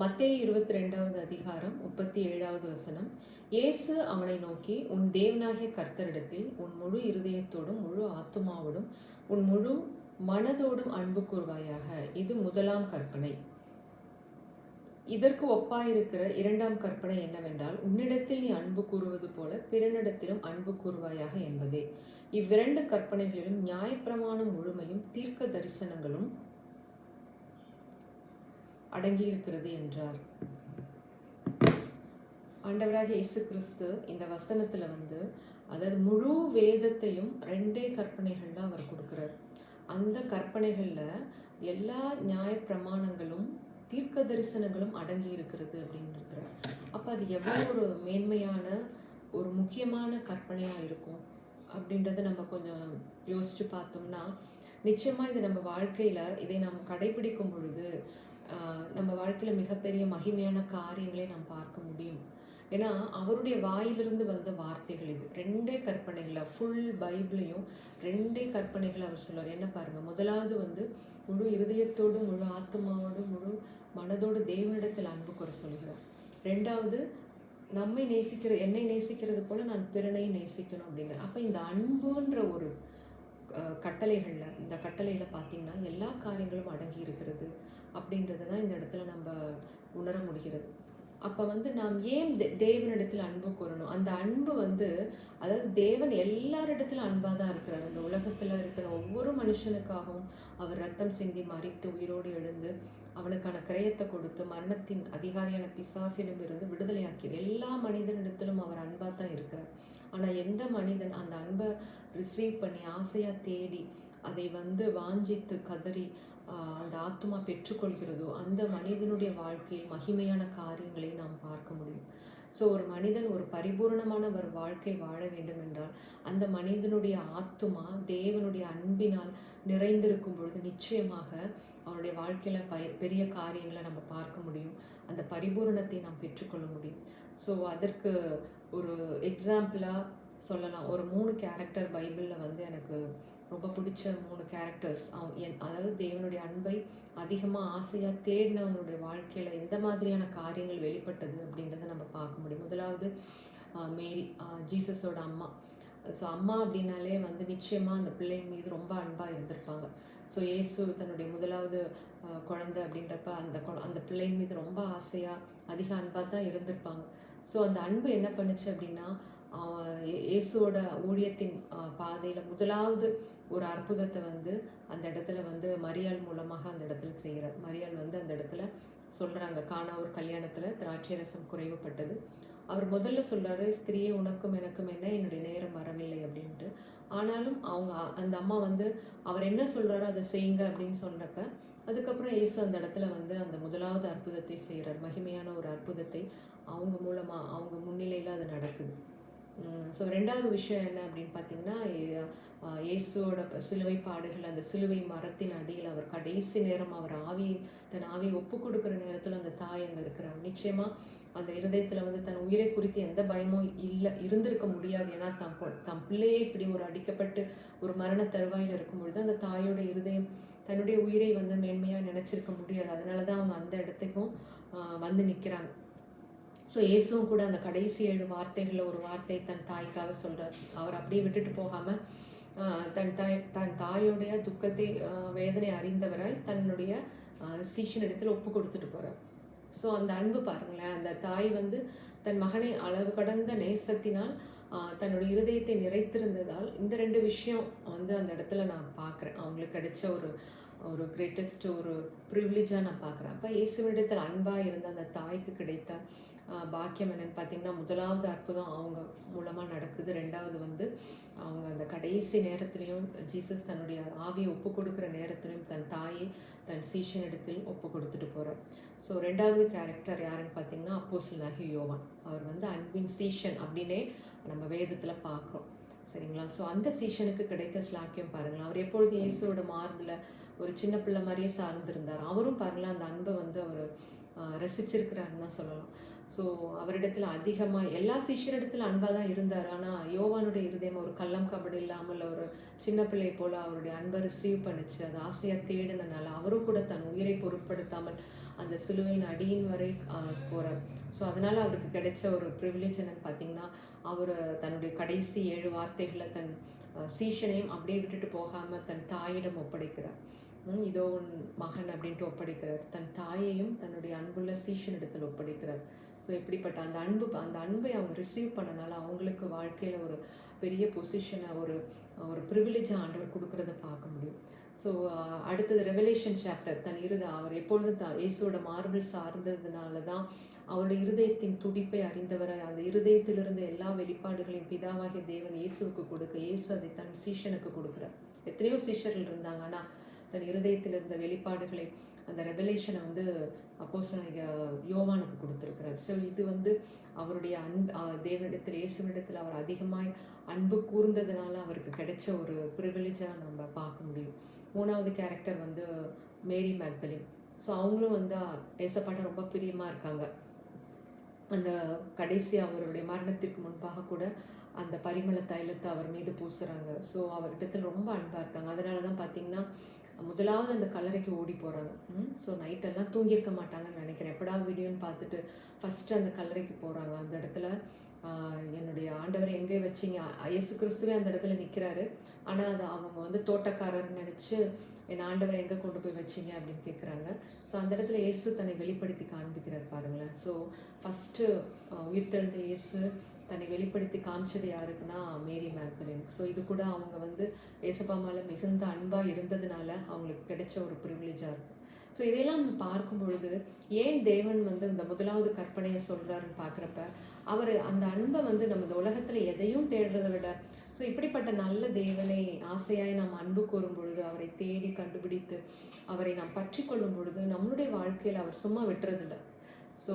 மத்திய இருபத்தி ரெண்டாவது அதிகாரம் முப்பத்தி ஏழாவது வசனம். இயேசு அவனை நோக்கி உன் தேவனாகிய கர்த்தரிடத்தில் உன் முழு இருதயத்தோடும் முழு ஆத்துமாவோடும் உன் முழு மனதோடும் அன்பு கூறுவாயாக. இது முதலாம் கற்பனை. இதற்கு ஒப்பாயிருக்கிற இரண்டாம் கற்பனை என்னவென்றால் உன்னிடத்தில் நீ அன்பு கூறுவது போல பிறனிடத்திலும் அன்பு கூறுவாயாக என்பதே. இவ்விரண்டு கற்பனைகளிலும் நியாயப்பிரமாணம் முழுமையும் தீர்க்க தரிசனங்களும் அடங்கியிருக்கிறது என்றார். ஆண்டவராக இயேசு கிறிஸ்து இந்த வசனத்தில் வந்து அதாவது முழு வேதத்தையும் ரெண்டே கற்பனைகள்ல அவர் கொடுக்குறார். அந்த கற்பனைகள்ல எல்லா நியாய பிரமாணங்களும் தீர்க்க தரிசனங்களும் அடங்கி இருக்கிறது அப்படின்னு இருக்கிறார் அப்ப அது எவ்வளவு ஒரு மேன்மையான ஒரு முக்கியமான கற்பனையா இருக்கும் அப்படின்றத நம்ம கொஞ்சம் யோசிச்சு பார்த்தோம்னா நிச்சயமா இது நம்ம வாழ்க்கையில இதை நாம் கடைபிடிக்கும் பொழுது நம்ம வாழ்க்கையில் மிகப்பெரிய மகிமையான காரியங்களை நாம் பார்க்க முடியும். ஏன்னா அவருடைய வாயிலிருந்து வந்த வார்த்தைகள் இது. ரெண்டே கற்பனைகளை ஃபுல் பைபிளையும் ரெண்டே கற்பனைகளை அவர் சொல்லுவார். என்ன பாருங்கள் முதலாவது வந்து முழு இருதயத்தோடு முழு ஆத்மாவோடு முழு மனதோடு தேவனிடத்தில் அன்பு குறை சொல்கிறார் ரெண்டாவது நம்மை நேசிக்கிற என்னை நேசிக்கிறது போல நான் பிறனை நேசிக்கணும் அப்படின்னு அப்போ இந்த அன்புன்ற ஒரு கட்டளைகளில் இந்த கட்டளையில் பார்த்தீங்கன்னா எல்லா காரியங்களும் அடங்கி இருக்கிறது. அப்படின்றது தான் இந்த இடத்துல நம்ம உணர முடிகிறது. அப்போ வந்து நாம் ஏன் தே- தேவனிடத்தில் அன்பு கூறணும்? அந்த அன்பு வந்து அதாவது தேவன் எல்லாரிடத்திலும் அன்பாக தான் இருக்கிறார். இந்த உலகத்தில் இருக்கிற ஒவ்வொரு மனுஷனுக்காகவும் அவர் ரத்தம் சிந்தி மறித்து உயிரோடு எழுந்து அவனுக்கான கிரயத்தை கொடுத்து மரணத்தின் அதிகாரியான பிசாசிடம் இருந்து விடுதலையாக்கி எல்லா மனிதனிடத்திலும் அவர் அன்பாக தான் இருக்கிறார். ஆனால் எந்த மனிதன் அந்த அன்பை ரிசீவ் பண்ணி ஆசையாக தேடி அதை வந்து வாஞ்சித்து கதறி அந்த ஆத்மா பெற்றுக்கொள்கிறதோ அந்த மனிதனுடைய வாழ்க்கையில் மகிமையான காரியங்களை நாம் பார்க்க முடியும். ஸோ ஒரு மனிதன் ஒரு பரிபூரணமான ஒரு வாழ்க்கை வாழ வேண்டும் என்றால் அந்த மனிதனுடைய ஆத்துமா தேவனுடைய அன்பினால் நிறைந்திருக்கும் பொழுது நிச்சயமாக அவனுடைய வாழ்க்கையில் ப பெரிய காரியங்களை நம்ம பார்க்க முடியும். அந்த பரிபூரணத்தை நாம் பெற்றுக்கொள்ள முடியும். ஸோ அதற்கு ஒரு எக்ஸாம்பிளாக சொல்லலாம். ஒரு மூணு கேரக்டர் பைபிளில் வந்து எனக்கு ரொம்ப பிடிச்ச மூணு கேரக்டர்ஸ் என் அதாவது தேவனுடைய அன்பை அதிகமாக ஆசையாக தேடினவங்களுடைய வாழ்க்கையில் எந்த மாதிரியான காரியங்கள் வெளிப்பட்டது அப்படின்றத நம்ம பார்க்க முடியும். முதலாவது மேரி ஜீசஸோட அம்மா. ஸோ அம்மா அப்படின்னாலே வந்து நிச்சயமாக அந்த பிள்ளைங்க மீது ரொம்ப அன்பாக இருந்திருப்பாங்க. ஸோ இயேசு தன்னுடைய முதலாவது குழந்தை அப்படின்றப்ப அந்த குழ- அந்த பிள்ளைங்க மீது ரொம்ப ஆசையாக அதிக அன்பாக தான் இருந்திருப்பாங்க. ஸோ அந்த அன்பு என்ன பண்ணுச்சு அப்படின்னா இயேசுவோட ஊழியத்தின் பாதையில் முதலாவது ஒரு அற்புதத்தை வந்து அந்த இடத்துல வந்து மரியாள் மூலமாக அந்த இடத்துல செய்கிறார் மரியாள் வந்து அந்த இடத்துல சொல்கிறாங்க காணா ஒரு கல்யாணத்தில் திராட்சை ரசம் குறைவுபட்டது. அவர் முதல்ல சொல்கிறாரு ஸ்திரியே உனக்கும் எனக்கும் என்ன? என்னுடைய நேரம் வரவில்லை அப்படின்ட்டு. ஆனாலும் அவங்க அ- அந்த அம்மா வந்து அவர் என்ன சொல்கிறாரோ அதை செய்யுங்க அப்படின்னு சொன்னப்ப அதுக்கப்புறம் இயேசு அந்த இடத்துல வந்து அந்த முதலாவது அற்புதத்தை செய்கிறார் மகிமையான ஒரு அற்புதத்தை அவங்க மூலமாக அவங்க முன்னிலையில் அது நடக்குது. ஸோ ரெண்டாவது விஷயம் என்ன அப்படின்னு பார்த்தீங்கன்னா இயேசுவோட சிலுவை பாடுகள் அந்த சிலுவை மரத்தின் அடியில் அவர் கடைசி நேரம் அவர் ஆவி தன் ஆவியை ஒப்பு கொடுக்குற நேரத்தில் அந்த தாய் அங்கே இருக்கிறார் நிச்சயமாக அந்த இருதயத்தில் வந்து தன் உயிரை குறித்து எந்த பயமும் இல்லை இருந்திருக்க முடியாது. ஏன்னா தான் தன் பிள்ளையே இப்படி ஒரு அடிக்கப்பட்டு ஒரு மரண தருவாயில் இருக்கும் பொழுது அந்த தாயோட இருதயம் தன்னுடைய உயிரை வந்து மேன்மையாக நினச்சிருக்க முடியாது. அதனால தான் அவங்க அந்த இடத்துக்கும் வந்து நிற்கிறாங்க ஸோ இயேசுவும் கூட அந்த கடைசி ஏழு வார்த்தைகளில் ஒரு வார்த்தை தன் தாய்க்காக சொல்கிறார் அவர் அப்படியே விட்டுட்டு போகாமல் தன் தாய் தன் தாயோடைய துக்கத்தை வேதனை அறிந்தவராய் தன்னுடைய சீஷனிடத்தில் ஒப்பு கொடுத்துட்டு போகிறார் ஸோ அந்த அன்பு பாருங்களேன் அந்த தாய் வந்து தன் மகனை அளவு கடந்த நேசத்தினால் தன்னுடைய இருதயத்தை நிறைத்திருந்ததால் இந்த ரெண்டு விஷயம் வந்து அந்த இடத்துல நான் பார்க்குறேன். அவங்களுக்கு கிடைச்ச ஒரு ஒரு கிரேட்டஸ்ட் ஒரு ப்ரிவிலேஜாக நான் பார்க்குறேன். அப்போ இயேசுவனிடத்தில் அன்பாக இருந்த அந்த தாய்க்கு கிடைத்த பாக்கியம் என்னன்னு பார்த்தீங்கன்னா முதலாவது அற்புதம் அவங்க மூலமாக நடக்குது. ரெண்டாவது வந்து அவங்க அந்த கடைசி நேரத்துலையும் ஜீசஸ் தன்னுடைய ஆவியை ஒப்பு கொடுக்குற நேரத்துலையும் தன் தாயை தன் சீஷனிடத்தில் ஒப்பு கொடுத்துட்டு போகிறார் ஸோ ரெண்டாவது கேரக்டர் யாருன்னு பார்த்தீங்கன்னா அப்போசில் நகி யோவான். அவர் வந்து அன்பின் சீஷன் அப்படின்னே நம்ம வேதத்தில் பார்க்குறோம் சரிங்களா? ஸோ அந்த சீஷனுக்கு கிடைத்த ஸ்லாக்கியம் பாருங்களேன். அவர் எப்பொழுது இயேசுவோட மார்பில் ஒரு சின்ன பிள்ளை மாதிரியே சார்ந்திருந்தார். அவரும் பாருங்களேன் அந்த அன்பை வந்து அவர் ரசிச்சிருக்கிறாருன்னு தான் சொல்லலாம். ஸோ அவரிடத்தில் அதிகமாக எல்லா சிஷ்யரிடத்தில் அன்பாக தான் இருந்தார். ஆனால் யோவானுடைய இருதயம் ஒரு கள்ளம் கபடி இல்லாமல் ஒரு சின்ன பிள்ளை போல் அவருடைய அன்பை ரிசீவ் பண்ணிச்சு. அது ஆசையாக தேடினனால அவரும் கூட தன் உயிரை பொருட்படுத்தாமல் அந்த சிலுவையின் அடியின் வரை போகிறார் ஸோ அதனால் அவருக்கு கிடைச்ச ஒரு ப்ரிவிலேஜ் என்னன்னு பார்த்தீங்கன்னா அவர் தன்னுடைய கடைசி ஏழு வார்த்தைகளை தன் சீஷனையும் அப்படியே விட்டுட்டு போகாமல் தன் தாயிடம் ஒப்படைக்கிறார். இதோ உன் மகன் அப்படின்ட்டு ஒப்படைக்கிறார். தன் தாயையும் தன்னுடைய அன்புள்ள சீஷனிடத்தில் ஒப்படைக்கிறார். ஸோ இப்படிப்பட்ட அந்த அன்பு அந்த அன்பை அவங்க ரிசீவ் பண்ணனால அவங்களுக்கு வாழ்க்கையில் ஒரு பெரிய பொசிஷனை ஒரு ஒரு ப்ரிவிலேஜ் ஆண்டவர் கொடுக்குறத பார்க்க முடியும். ஸோ அடுத்தது ரெவலேஷன் சாப்டர் தன் இருத அவர் எப்பொழுதும் த இயேசுவோட மார்பிள் சார்ந்ததுனால தான் அவருடைய இருதயத்தின் துடிப்பை அறிந்தவர் அந்த இருதயத்திலிருந்து எல்லா வெளிப்பாடுகளையும் பிதாவாகிய தேவன் இயேசுவுக்கு கொடுக்க இயேசு அதை தன் சீஷனுக்கு கொடுக்குறார். எத்தனையோ சீஷர்கள் இருந்தாங்க. ஆனால் தன் இருதயத்தில் இருந்த வெளிப்பாடுகளை அந்த ரெவலேஷனை வந்து அப்போஸ் யோவானுக்கு கொடுத்துருக்கிறார். ஸோ இது வந்து அவருடைய அன்பு தேவனிடத்தில் இயேசுவனிடத்தில் அவர் அதிகமாய் அன்பு கூர்ந்ததுனால அவருக்கு கிடைச்ச ஒரு ப்ரிவிலேஜாக நம்ம பார்க்க முடியும். மூணாவது கேரக்டர் வந்து மேரி மேக்தலின். ஸோ அவங்களும் வந்து ஏசப்பாட்ட ரொம்ப பிரியமாக இருக்காங்க. அந்த கடைசி அவருடைய மரணத்திற்கு முன்பாக கூட அந்த பரிமள தைலத்தை அவர் மீது பூசுகிறாங்க ஸோ அவர்கிட்ட ரொம்ப அன்பாக இருக்காங்க. அதனால தான் பார்த்தீங்கன்னா முதலாவது அந்த கல்லறைக்கு ஓடி போகிறாங்க ஸோ நைட்டெல்லாம் தூங்கியிருக்க மாட்டாங்கன்னு நினைக்கிறேன். எப்படா வீடியோன்னு பார்த்துட்டு ஃபஸ்ட்டு அந்த கல்லறைக்கு போகிறாங்க அந்த இடத்துல என்னுடைய ஆண்டவரை எங்கே வச்சீங்க? இயேசு கிறிஸ்துவே அந்த இடத்துல நிற்கிறாரு ஆனால் அது அவங்க வந்து தோட்டக்காரர்னு நினச்சி என் ஆண்டவரை எங்கே கொண்டு போய் வச்சீங்க? அப்படின்னு கேட்குறாங்க ஸோ அந்த இடத்துல இயேசு தன்னை வெளிப்படுத்தி காண்பிக்கிறார் பாருங்களேன். ஸோ ஃபஸ்ட்டு உயிர்த்தெழுந்த இயேசு தன்னை வெளிப்படுத்தி காமிச்சது யாருக்குன்னா மேரி மேக்தலின். ஸோ இது கூட அவங்க வந்து ஏசப்பா மேலே மிகுந்த அன்பாக இருந்ததுனால அவங்களுக்கு கிடைச்ச ஒரு ப்ரிவிலேஜாக இருக்கும். ஸோ இதையெல்லாம் நம்ம பார்க்கும் பொழுது ஏன் தேவன் வந்து இந்த முதலாவது கற்பனையை சொல்கிறாருன்னு பார்க்குறப்ப அவர் அந்த அன்பை வந்து நம்ம இந்த உலகத்தில் எதையும் தேடுறதை விட ஸோ இப்படிப்பட்ட நல்ல தேவனை ஆசையாய் நாம் அன்பு கூறும் பொழுது அவரை தேடி கண்டுபிடித்து அவரை நாம் பற்றி கொள்ளும் பொழுது நம்மளுடைய வாழ்க்கையில் அவர் சும்மா விட்டுறதில்லை. ஸோ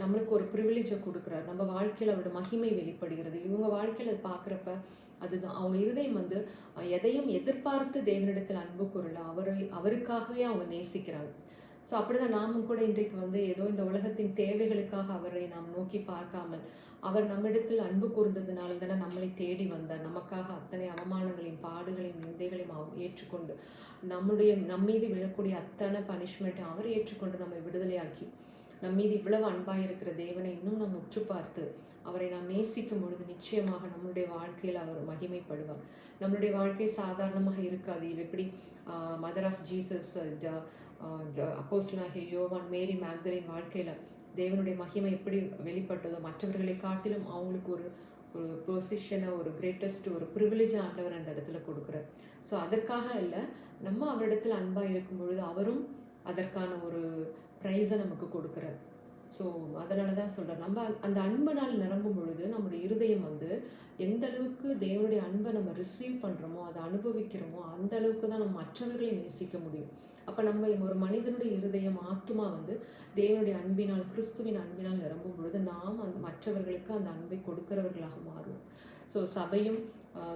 நம்மளுக்கு ஒரு ப்ரிவிலேஜை கொடுக்குறாரு. நம்ம வாழ்க்கையில் அவரோட மகிமை வெளிப்படுகிறது. இவங்க வாழ்க்கையில் பார்க்குறப்ப அதுதான். அவங்க இருதயம் வந்து எதையும் எதிர்பார்த்து தேவனிடத்தில் அன்பு கூறல. அவரை அவருக்காகவே அவங்க நேசிக்கிறாங்க. ஸோ அப்படிதான் நாமும் கூட இன்றைக்கு வந்து ஏதோ இந்த உலகத்தின் தேவைகளுக்காக அவரை நாம் நோக்கி பார்க்காமல் அவர் நம்மிடத்தில் அன்பு கூர்ந்ததுனால தானே நம்மளை தேடி வந்தார். நமக்காக அத்தனை அவமானங்களையும் பாடுகளையும் நிந்தைகளையும் ஏற்றுக்கொண்டு நம்முடைய நம்மீது விழக்கூடிய அத்தனை பனிஷ்மெண்ட்டையும் அவர் ஏற்றுக்கொண்டு நம்மை விடுதலையாக்கி நம் மீது இவ்வளவு அன்பாக இருக்கிற தேவனை இன்னும் நாம் உற்று பார்த்து அவரை நாம் நேசிக்கும் பொழுது நிச்சயமாக நம்மளுடைய வாழ்க்கையில் அவர் மகிமைப்படுவார். நம்மளுடைய வாழ்க்கை சாதாரணமாக இருக்காது. இது எப்படி மதர் ஆஃப் ஜீசஸ் அப்போஸ்லாகிய யோவான் மேரி மேக்தலின் வாழ்க்கையில் தேவனுடைய மகிமை எப்படி வெளிப்பட்டதோ மற்றவர்களை காட்டிலும் அவங்களுக்கு ஒரு ஒரு பொசிஷனை ஒரு கிரேட்டஸ்ட் ஒரு ப்ரிவிலேஜ் ஆண்டவர் அந்த இடத்துல கொடுக்குறார். ஸோ அதற்காக இல்லை நம்ம அவரிடத்தில் அன்பாக இருக்கும் பொழுது அவரும் அதற்கான ஒரு ப்ரைஸை நமக்கு கொடுக்குறார். ஸோ அதனால தான் சொல்கிறேன் நம்ம அந்த அன்பனால் நிரம்பும் பொழுது நம்முடைய இருதயம் வந்து எந்த அளவுக்கு தேவனுடைய அன்பை நம்ம ரிசீவ் பண்ணுறோமோ அதை அனுபவிக்கிறோமோ அந்த அளவுக்கு தான் நம்ம மற்றவர்களை நேசிக்க முடியும். அப்போ நம்ம ஒரு மனிதனுடைய இருதயம் ஆத்மா வந்து தேவனுடைய அன்பினால் கிறிஸ்துவின் அன்பினால் நிரம்பும் பொழுது நாம் அந்த மற்றவர்களுக்கு அந்த அன்பை கொடுக்கிறவர்களாக மாறுவோம். ஸோ சபையும்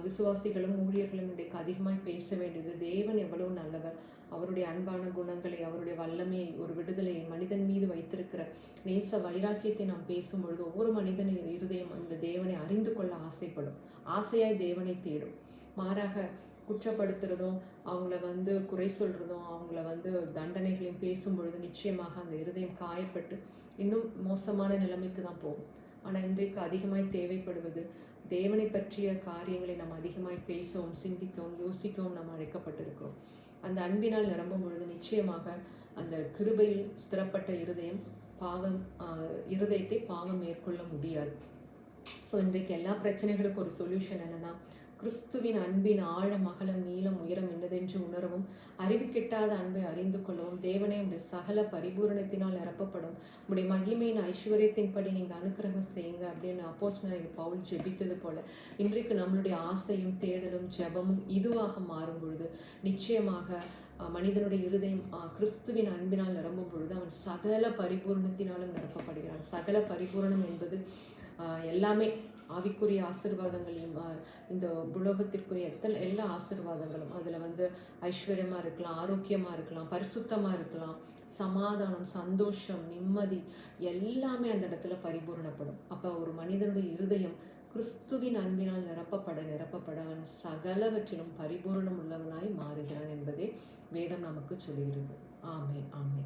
விசுவாசிகளும் ஊழியர்களும் இன்றைக்கு அதிகமாக பேச வேண்டியது தேவன் எவ்வளவு நல்லவர் அவருடைய அன்பான குணங்களை அவருடைய வல்லமையை ஒரு விடுதலையை மனிதன் மீது வைத்திருக்கிற நேச வைராக்கியத்தை நாம் பேசும் பொழுது ஒவ்வொரு மனிதனின் இருதயம் அந்த தேவனை அறிந்து கொள்ள ஆசைப்படும். ஆசையாய் தேவனை தேடும். மாறாக குற்றப்படுத்துறதும் அவங்கள வந்து குறை சொல்கிறதும் அவங்கள வந்து தண்டனைகளையும் பேசும் பொழுது நிச்சயமாக அந்த இருதயம் காயப்பட்டு இன்னும் மோசமான நிலைமைக்கு தான் போகும். ஆனால் இன்றைக்கு அதிகமாய் தேவைப்படுவது தேவனை பற்றிய காரியங்களை நாம் அதிகமாய் பேசவும் சிந்திக்கவும் யோசிக்கவும் நாம் அழைக்கப்பட்டிருக்கிறோம். அந்த அன்பினால் நிரம்பும் பொழுது நிச்சயமாக அந்த கிருபையில் ஸ்திரப்பட்ட இருதயம் பாவம் இருதயத்தை பாவம் மேற்கொள்ள முடியாது. ஸோ இன்றைக்கு எல்லா பிரச்சனைகளுக்கும் ஒரு சொல்யூஷன் என்னன்னா கிறிஸ்துவின் அன்பின் ஆழம் அகலம் நீளம் உயரம் என்னதென்று உணரவும் அறிவு கிட்டாத அன்பை அறிந்து கொள்ளவும் தேவனே உடைய சகல பரிபூரணத்தினால் நிரப்பப்படும். உடைய மகிமையின் ஐஸ்வர்யத்தின்படி நீங்கள் அனுக்கிரகம் செய்யுங்க அப்படின்னு அப்போஸ் பவுல் ஜெபித்தது போல. இன்றைக்கு நம்மளுடைய ஆசையும் தேடலும் ஜெபமும் இதுவாக மாறும் பொழுது நிச்சயமாக மனிதனுடைய இருதயம் கிறிஸ்துவின் அன்பினால் நிரம்பும் பொழுது அவன் சகல பரிபூரணத்தினாலும் நிரப்பப்படுகிறான். சகல பரிபூரணம் என்பது எல்லாமே ஆவிக்குரிய ஆசீர்வாதங்களையும் இந்த உலோகத்திற்குரிய எத்தனை எல்லா ஆசிர்வாதங்களும் அதில் வந்து ஐஸ்வர்யமாக இருக்கலாம் ஆரோக்கியமாக இருக்கலாம் பரிசுத்தமாக இருக்கலாம் சமாதானம் சந்தோஷம் நிம்மதி எல்லாமே அந்த இடத்துல பரிபூரணப்படும். அப்போ ஒரு மனிதனுடைய இருதயம் கிறிஸ்துவின் அன்பினால் நிரப்பப்பட நிரப்பப்பட அவன் சகலவற்றிலும் பரிபூரணம் உள்ளவனாய் மாறுகிறான் என்பதே வேதம் நமக்கு சொல்லுகிறது. ஆமே ஆமே